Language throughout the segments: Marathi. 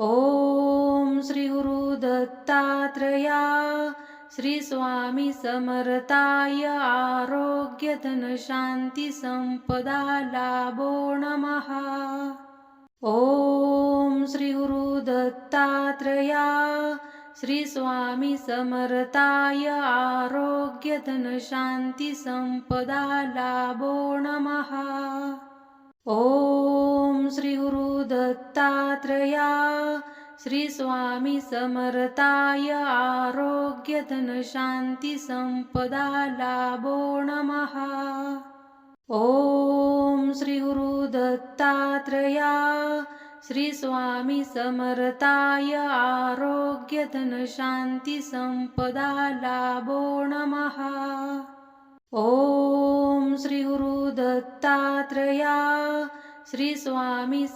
ॐ श्री गुरु दत्तात्रया श्री स्वामी आरोग्य धन शांती संपदा लाभो नमः। ॐ श्री गुरु दत्तात्रया श्री स्वामी आरोग्य धन शांती संपदा लाभो नमः। ॐ श्री गुरु दत्तात्रया श्री स्वामी समर्थाय आरोग्य धन शांती संपदा लाभो नमः। ॐ श्री गुरु दत्तात्रया श्री स्वामी समर्थाय आरोग्य धन शांती संपदा लाभो नमः। ॐ श्री गुरु दत्तात्रया श्री स्वामी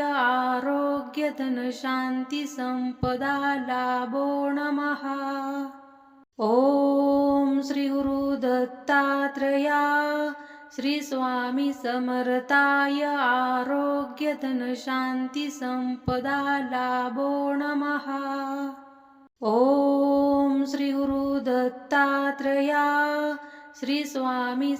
आरोग्य धन शांती संपदा लाभो नमः। ॐ श्री गुरु दत्तात्रया श्री स्वामी आरोग्य धन शांती संपदा लाभो नमः। ॐ श्री गुरु दत्तात्रया श्री स्वामी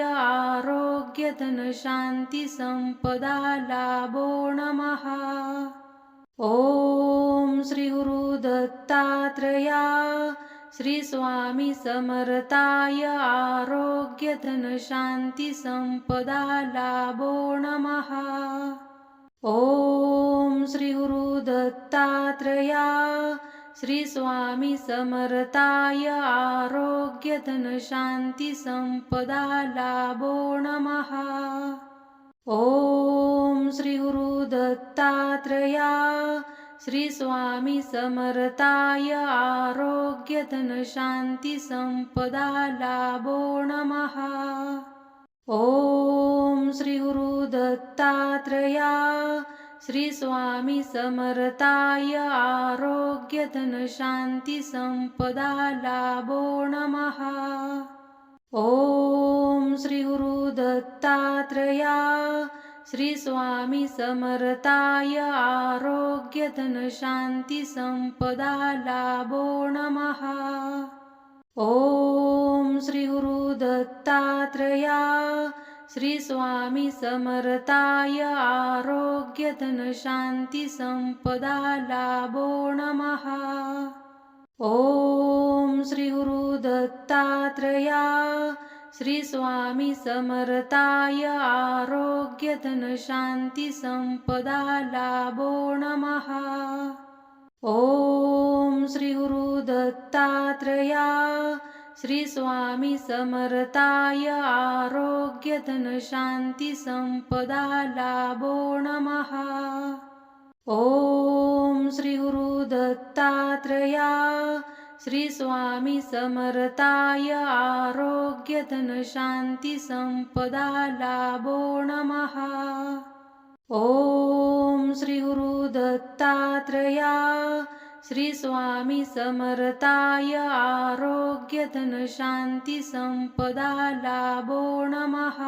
आरोग्य धन शांती संपदा लाभो नमः। ॐ श्री गुरु दत्तात्रया श्री स्वामी आरोग्य धन शांती संपदा लाभो नमः। ॐ श्री गुरु दत्तात्रया श्री स्वामी समर्थाय आरोग्य धन शांती संपदा लाभो नमः। ॐ श्री गुरु दत्तात्रया श्री स्वामी समर्थाय आरोग्य धन शांती संपदा लाभो नमः। ॐ श्री गुरु दत्तात्रया श्रीस्वामी समर्ताय समर्थाय आरोग्य धन शांती संपदा लाभो नमः। ॐ श्री गुरु दत्तात्रया श्री आरोग्य धन शांती संपदा लाभो नमः। ॐ श्री गुरु दत्तात्रया श्री स्वामी समर्थाय आरोग्य धन शांती संपदा लाभो नमः। ॐ श्री गुरु दत्तात्रया। श्री स्वामी समर्थाय आरोग्य धन शांती संपदा लाभो नमः। ॐ श्री गुरु दत्तात्रया। श्री स्वामी समर्थाय आरोग्य धन शांती संपदा लाभो नमः. ॐ श्री गुरु दत्तात्रया श्री स्वामी समर्थाय आरोग्य धन शांती संपदा लाभो नमः. ॐ श्री गुरु दत्तात्रया श्री स्वामी समर्थाय आरोग्य धन शांती संपदा लाभो नमः.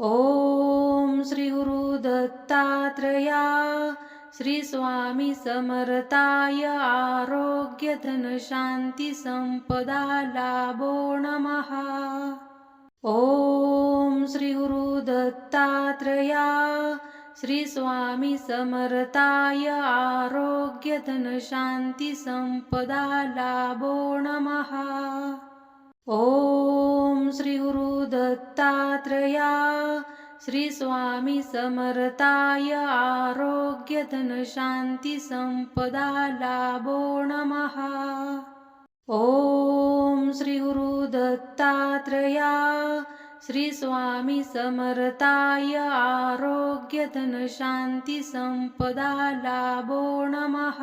ॐ श्री गुरु दत्तात्रया श्री स्वामी समर्थाय आरोग्य धन शांती संपदा लाभो नमः. ॐ श्री गुरु दत्तात्रया श्री स्वामी समर्थाय आरोग्य धन शांती संपदा लाभो नमः। ॐ श्री गुरु दत्तात्रया श्री स्वामी समर्थाय आरोग्य धन शांती संपदा लाभो नमः। ॐ श्री गुरु दत्तात्रया श्री स्वामी समर्थाय आरोग्य धन शांती संपदा लाभो नमः.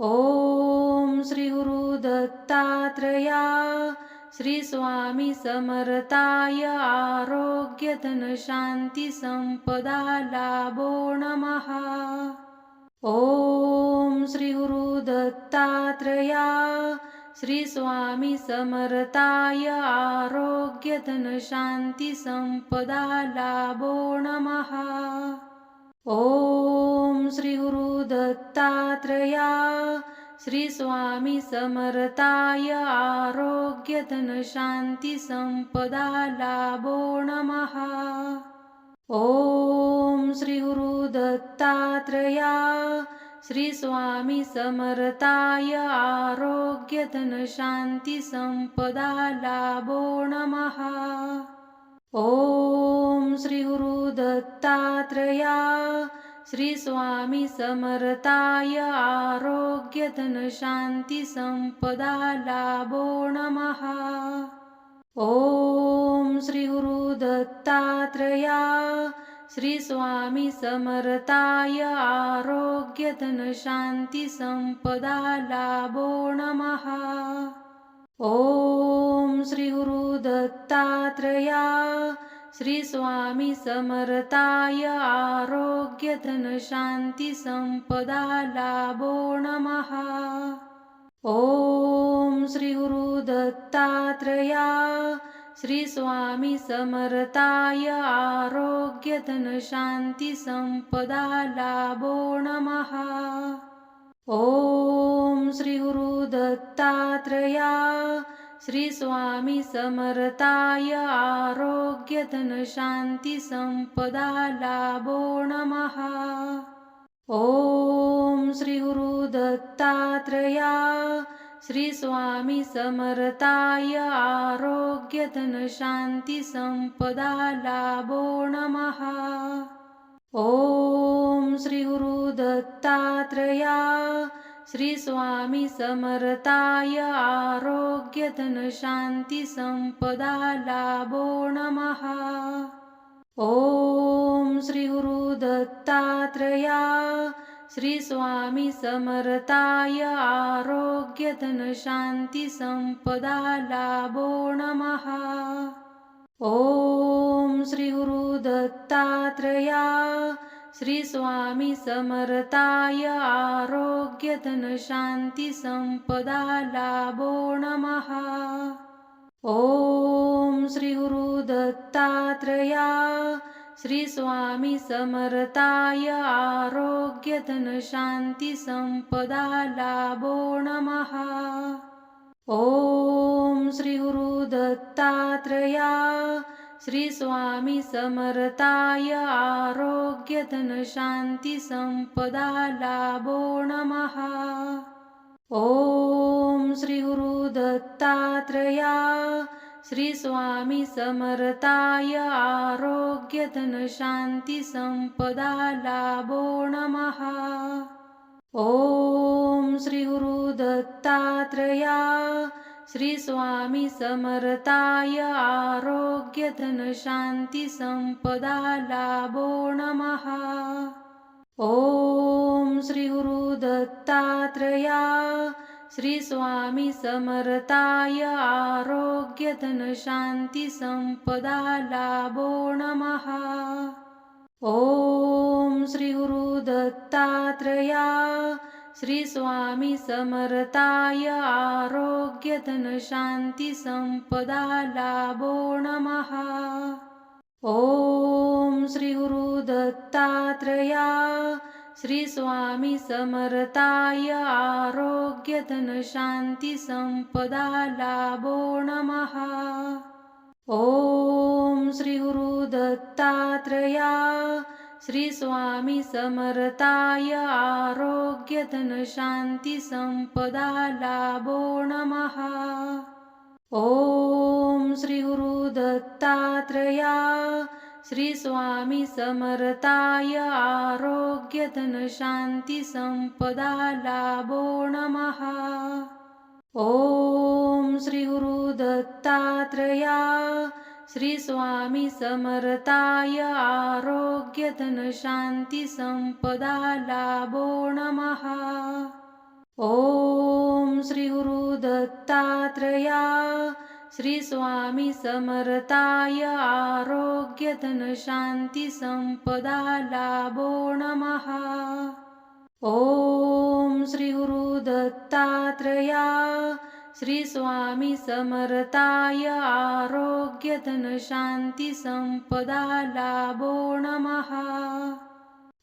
ॐ श्री गुरु दत्तात्रया श्री स्वामी समर्थाय आरोग्य धन शांती संपदा लाभो नमः. ॐ श्री गुरु दत्तात्रया श्री स्वामी समर्थाय. आरोग्य धन शांती संपदा लाभो नमः. ॐ दत्तात्रया. श्री स्वामी समर्थाय. आरोग्य धन शांती संपदा लाभो नमः. ॐ श्री गुरु दत्तात्रया. श्री स्वामी समर्थाय आरोग्य धन शांती संपदा लाभो नमः। ॐ श्री गुरु दत्तात्रया श्री स्वामी समर्थाय आरोग्य धन शांती संपदा लाभो नमः। ॐ श्री गुरु दत्तात्रया श्री स्वामी समर्थाय आरोग्य धन शांती संपदा लाभो नमः। ॐ श्री गुरु दत्तात्रया श्री स्वामी समर्थाय आरोग्य धन शांती संपदा लाभो नमः। ॐ श्री गुरु दत्तात्रया श्री स्वामी समर्थाय आरोग्य धन शांती संपदा लाभो नमः। ॐ श्री गुरु दत्तात्रया श्री स्वामी समर्थाय आरोग्य धन शांती संपदा लाभो नमः। ॐ श्री गुरु दत्तात्रया श्री स्वामी समर्थाय आरोग्य धन शांती संपदा लाभो नमः. ॐ श्री गुरु दत्तात्रया श्री स्वामी समर्थाय आरोग्य धन शांती संपदा लाभो नमः. ॐ श्री गुरु दत्तात्रया श्री स्वामी समर्थाय आरोग्य धन शांती संपदा लाभो नमः। ॐ श्री गुरु दत्तात्रया। श्री स्वामी समर्थाय आरोग्य धन शांती संपदा लाभो नमः। ॐ श्री गुरु दत्तात्रया। श्री स्वामी समर्थाय. आरोग्य धन शांती संपदा लाभो नमहा ॐ श्री गुरु दत्तात्रया. श्री स्वामी समर्थाय. आरोग्य धन शांती संपदा लाभो नमहा ॐ श्री गुरु दत्तात्रया. श्री स्वामी समर्थाय आरोग्य धन शांती संपदा लाभो नमः. ॐ श्री गुरु दत्तात्रया श्री स्वामी समर्थाय आरोग्य धन शांती संपदा लाभो नमः. ॐ श्री गुरु दत्तात्रया श्री स्वामी समर्थाय आरोग्य धन शांती संपदा लाभो नमः। ॐ श्री गुरु दत्तात्रया श्री स्वामी समर्थाय आरोग्य धन शांती संपदा लाभो नमः। ॐ श्री गुरु दत्तात्रया श्री स्वामी समर्थाय क्यथनशान्तिपदा लाभो नमः। ॐ श्रीगुरुदत्तात्रया दत्तात्रया श्रीस्वामीसमरताय लाभो नमः। ॐ श्रीगुरुदत्तात्रया श्री स्वामी समर्थाय आरोग्य धन शांती संपदा लाभो नमः. ॐ श्री गुरु दत्तात्रया श्री स्वामी समर्थाय आरोग्य धन शांती संपदा लाभो नमः. ॐ श्री गुरु दत्तात्रया श्री स्वामी समर्थाय आरोग्य धन शांती संपदा लाभो नमः। ॐ श्री गुरु दत्तात्रया। श्री स्वामी समर्थाय आरोग्य धन शांती संपदा लाभो नमः।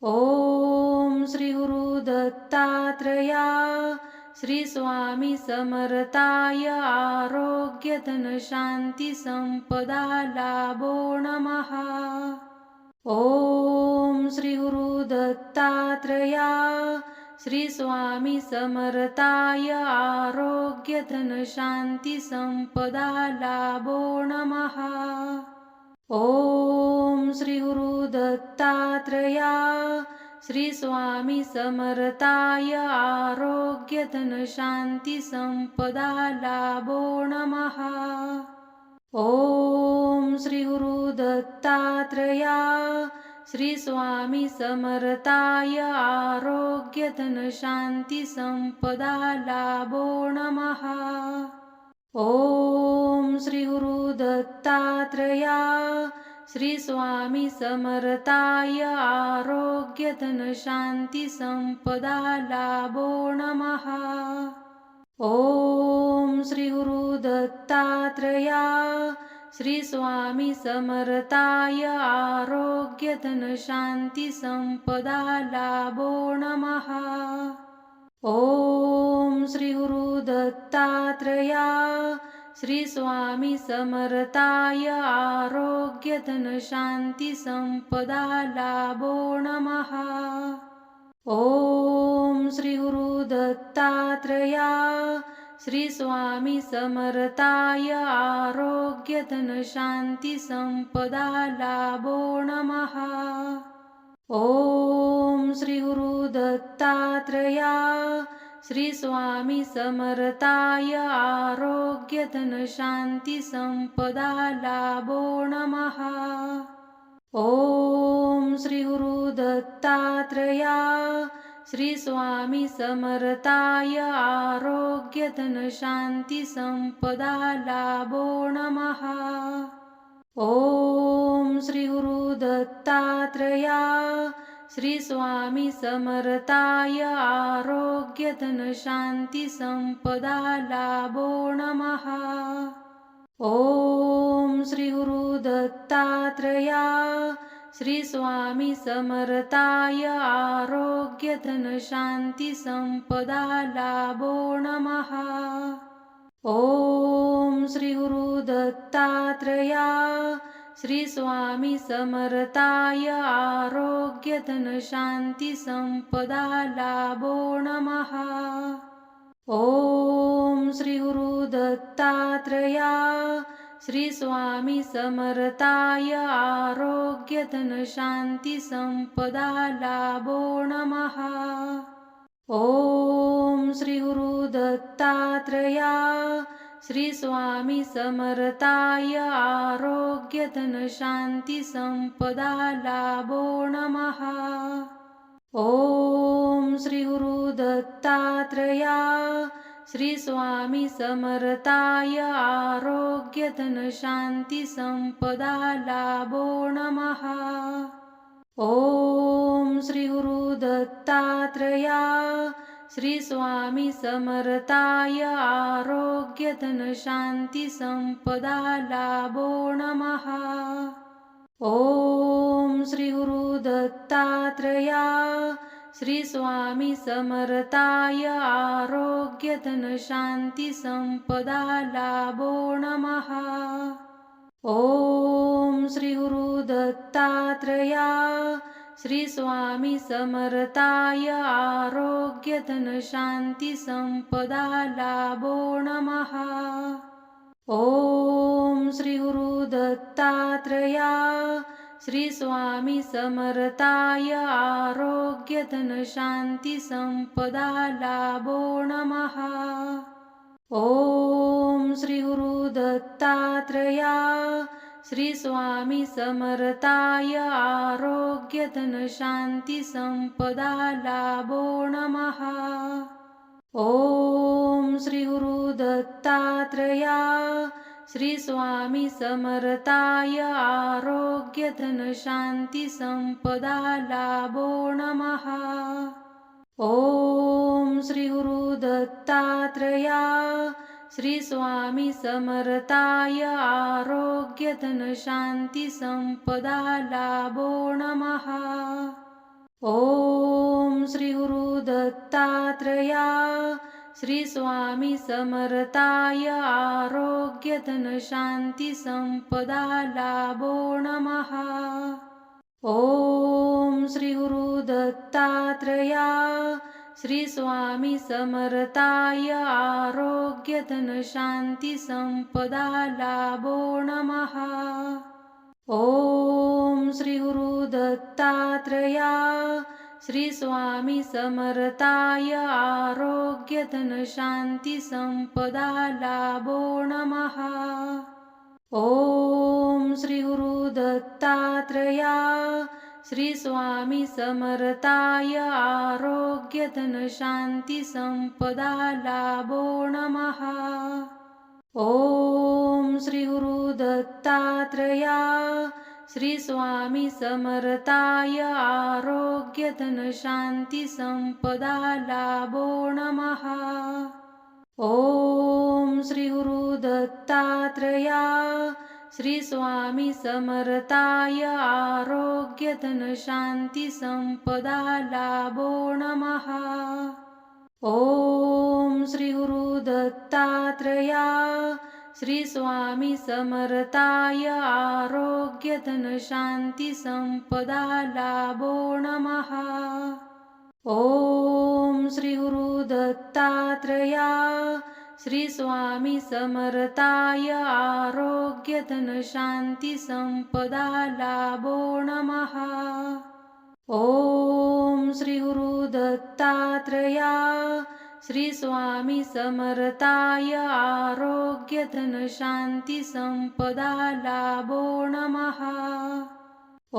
ॐ श्री गुरु दत्तात्रया। श्री स्वामी समर्थाय आरोग्य धन शांती संपदा लाभो नमहा ॐ श्री गुरु दत्तात्रया श्री स्वामी समर्थाय आरोग्य धन शांती संपदा लाभो नमहा ॐ श्री गुरु दत्तात्रया श्री स्वामी समर्थाय आरोग्य धन शांती संपदा लाभो नमः। ॐ श्री गुरु दत्तात्रया श्री स्वामी समर्थाय आरोग्य धन शांती संपदा लाभो नमः। ॐ श्री गुरु दत्तात्रया श्री स्वामी समर्थाय आरोग्य धन शांती संपदा लाभो नमः। ॐ श्री गुरु दत्तात्रया श्री स्वामी समर्थाय आरोग्य धन शांती संपदा लाभो नमः। ॐ श्री गुरु दत्तात्रया श्री स्वामी समर्थाय आरोग्य धन शांती संपदा लाभो नमः। ॐ श्री गुरु दत्तात्रया श्री स्वामी समर्थाय आरोग्य धन शांती संपदा लाभो नमः। ॐ श्री गुरु दत्तात्रया श्री स्वामी समर्थाय आरोग्य धन शांती संपदा लाभो नमः. ॐ श्री गुरु दत्तात्रया श्री स्वामी समर्थाय आरोग्य धन शांती संपदा लाभो नमः. ॐ श्री गुरु दत्तात्रया श्री स्वामी समर्थाय आरोग्य धन शांती संपदा लाभो नमः। ॐ श्री गुरु दत्तात्रया श्री स्वामी समर्थाय आरोग्य धन शांती संपदा लाभो नमः। ॐ श्री गुरु दत्तात्रया श्री स्वामी समर्थाय आरोग्य धन शांती संपदा लाभो नमः। ॐ श्री गुरु दत्तात्रया। श्री स्वामी समर्थाय आरोग्य धन शांती संपदा लाभो नमः। ॐ श्री गुरु दत्तात्रया। श्री स्वामी समर्थाय. आरोग्य धन शांती संपदा लाभो नमः. ॐ श्री गुरु दत्तात्रया. श्री स्वामी समर्थाय. आरोग्य धन शांती संपदा लाभो नमः. ॐ श्री गुरु दत्तात्रया. श्री स्वामी समर्थाय आरोग्य धन शांती संपदा लाभो नमः. ॐ श्री गुरु दत्तात्रया श्री स्वामी समर्थाय आरोग्य धन शांती संपदा लाभो नमः. ॐ श्री गुरु दत्तात्रया श्री स्वामी समर्थाय आरोग्य धन शांती संपदा लाभो नमः। ॐ श्री गुरु दत्तात्रया श्री स्वामी समर्थाय आरोग्य धन शांती संपदा लाभो नमः। ॐ श्री गुरु दत्तात्रया श्री स्वामी समर्थाय आरोग्य धन शांती संपदा लाभो नमः. ॐ श्री गुरु दत्तात्रया श्री स्वामी समर्थाय आरोग्य धन शांती संपदा लाभो नमः. ॐ श्री गुरु दत्तात्रया श्री स्वामी समर्थाय आरोग्य धन शांती संपदा लाभो नमः ॐ श्री गुरु दत्तात्रया श्री स्वामी समर्थाय आरोग्य धन शांती संपदा लाभो नमः ॐ श्री गुरु दत्तात्रया श्री स्वामी समर्थाय आरोग्य धन शांती संपदा लाभो नमः। ॐ श्री गुरु दत्तात्रया। श्री स्वामी समर्थाय आरोग्य धन शांती संपदा लाभो नमः। ॐ श्री गुरु दत्तात्रया। श्री स्वामी समर्थाय. आरोग्य धन शांती संपदा लाभो नमः. ॐ श्री गुरु दत्तात्रया. श्री स्वामी समर्थाय. आरोग्य धन शांती संपदा लाभो नमः. ॐ श्री गुरु दत्तात्रया. श्री स्वामी समर्थाय आरोग्य धन शांती संपदा लाभो नमः. ॐ श्री गुरु दत्तात्रया श्री स्वामी समर्थाय आरोग्य धन शांती संपदा लाभो नमः. ॐ श्री गुरु दत्तात्रया श्री स्वामी समर्थाय आरोग्य धन शांती संपदा लाभो नमः। ॐ श्री गुरु दत्तात्रया। श्री स्वामी समर्थाय आरोग्य धन शांती संपदा लाभो नमः।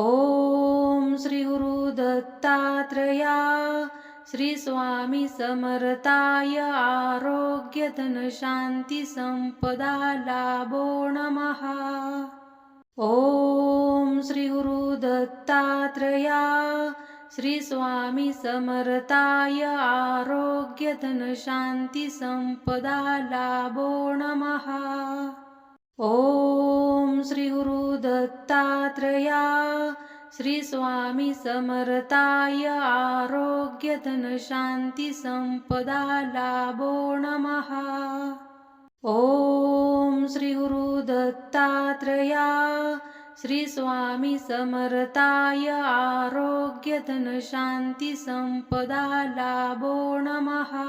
ॐ श्री गुरु दत्तात्रया। श्री स्वामी समर्थाय आरोग्य धन शांती संपदा लाभो नमः। ॐ श्री गुरु दत्तात्रया श्री स्वामी समर्थाय आरोग्य धन शांती संपदा लाभो नमः। ॐ श्री गुरु दत्तात्रया श्री स्वामी समर्थाय. आरोग्य धन शांती संपदा लाभो नमहा ॐ श्री गुरु दत्तात्रया. श्री स्वामी समर्थाय. आरोग्य धन शांती संपदा लाभो नमहा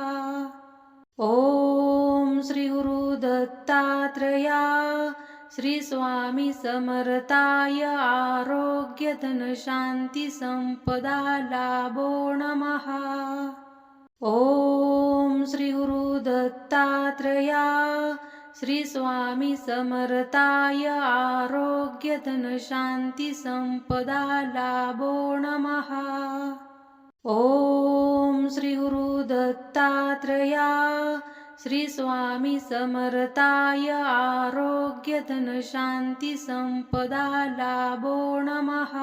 ॐ श्री गुरु दत्तात्रया. श्री स्वामी समर्थाय आरोग्य धन शांती संपदा लाभो नमः। ॐ श्री गुरु दत्तात्रया श्री स्वामी समर्थाय आरोग्य धन शांती संपदा लाभो नमः। ॐ श्री गुरु दत्तात्रया श्री स्वामी समर्थाय आरोग्य धन शांती संपदा लाभो नमः।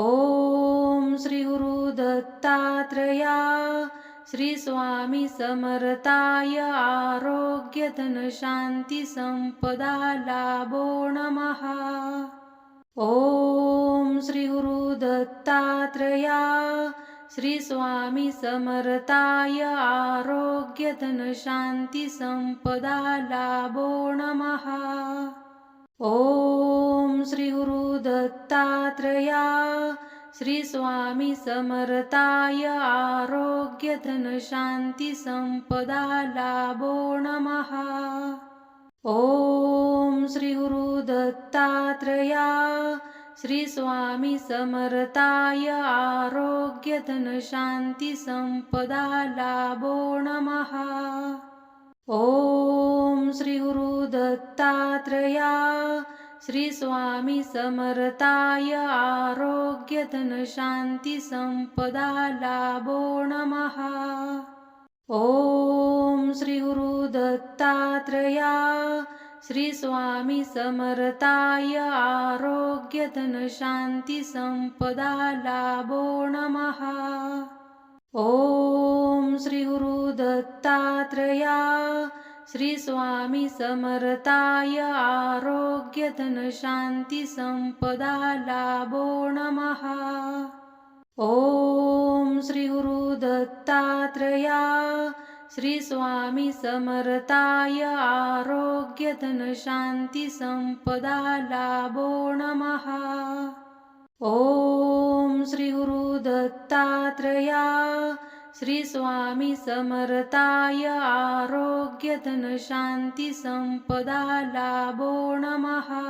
ॐ श्री गुरु दत्तात्रया श्री स्वामी समर्थाय आरोग्य धन शांती संपदा लाभो नमः। ॐ श्री गुरु दत्तात्रया श्री स्वामी समर्थाय आरोग्य धन शांती संपदा लाभो नमहा ॐ श्री गुरु दत्तात्रया। श्री स्वामी समर्थाय आरोग्य धन शांती संपदा लाभो नमहा ॐ श्री गुरु दत्तात्रया। श्री स्वामी समर्थाय आरोग्य धन शांती संपदा लाभो नमः। ॐ श्री गुरु दत्तात्रया श्री स्वामी समर्थाय आरोग्य धन शांती संपदा लाभो नमः। ॐ श्री गुरु दत्तात्रया श्री स्वामी समर्थाय आरोग्य धन शांती संपदा लाभो नमहा ॐ श्री गुरु दत्तात्रया श्री स्वामी समर्थाय आरोग्य धन शांती संपदा लाभो नमः। ॐ श्री गुरु दत्तात्रया श्री स्वामी समर्थाय आरोग्य धन शांती संपदा लाभो नमहा ॐ श्री गुरु दत्तात्रया श्री स्वामी समर्थाय आरोग्य धन शांती संपदा लाभो नमहा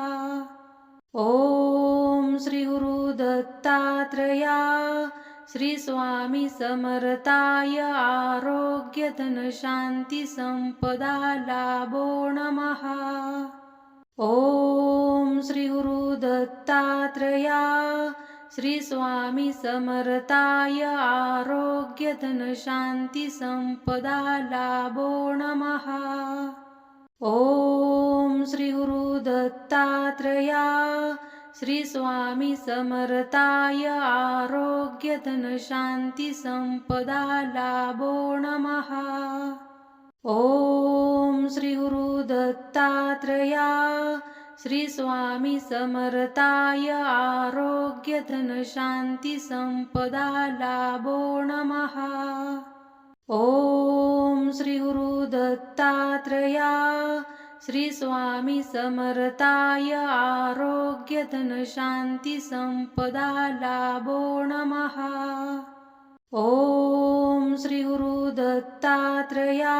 ॐ श्री गुरु दत्तात्रया श्री स्वामी समर्थाय आरोग्य धन शांती संपदा लाभो नमः. ॐ श्री गुरु दत्तात्रया श्री स्वामी समर्थाय आरोग्य धन शांती संपदा लाभो नमः. ॐ श्री गुरु दत्तात्रया श्री स्वामी समर्थाय आरोग्य धन शांती संपदा लाभो नमः। ॐ श्री गुरु दत्तात्रया। श्री स्वामी समर्थाय आरोग्य धन शांती संपदा लाभो नमः। ॐ श्री गुरु दत्तात्रया। श्री स्वामी समर्थाय आरोग्य धन शांती संपदा लाभो नमः। ॐ श्री गुरु दत्तात्रया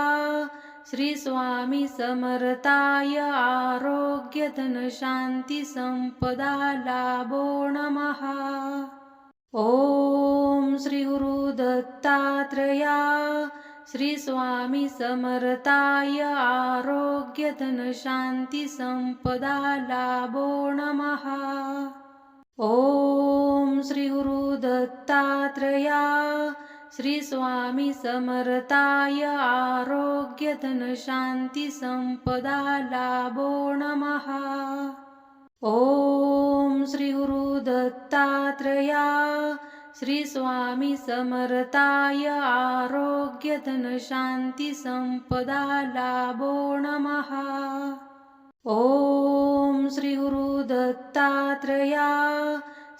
श्री स्वामी समर्थाय आरोग्य धन शांती संपदा लाभो नमः। ॐ श्री गुरु दत्तात्रया श्री स्वामी समर्थाय आरोग्य धन शांती संपदा लाभो नमः। ॐ श्री गुरु दत्तात्रया श्री स्वामी समर्थाय आरोग्य धन शांती संपदा लाभो नमः। ॐ श्री गुरु दत्तात्रया श्री स्वामी समर्थाय आरोग्य धन शांती संपदा लाभो नमः। ॐ श्री गुरु दत्तात्रया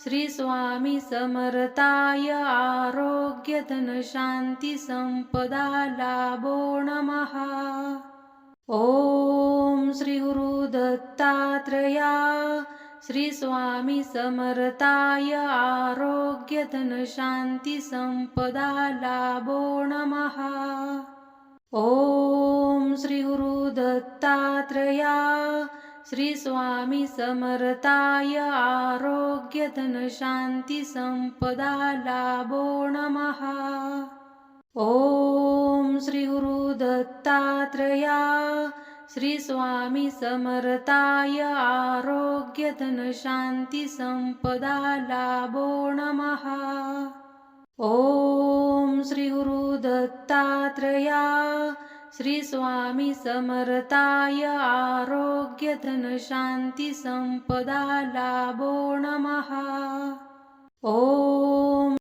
श्री स्वामी समर्थाय आरोग्य धन शांती संपदा लाभो नमः। ॐ श्री गुरु दत्तात्रया श्री स्वामी समर्थाय आरोग्य धन शांती संपदा लाभो नमः. ॐ श्री गुरु दत्तात्रया श्री स्वामी समर्थाय आरोग्य धन शांती संपदा लाभो नमः. ॐ श्री गुरु दत्तात्रया श्री स्वामी समर्थाय आरोग्य धन शांती संपदा लाभो नमः. ॐ श्री गुरु दत्तात्रया श्री स्वामी समर्थाय आरोग्य धन शांती संपदा लाभो नमः. ॐ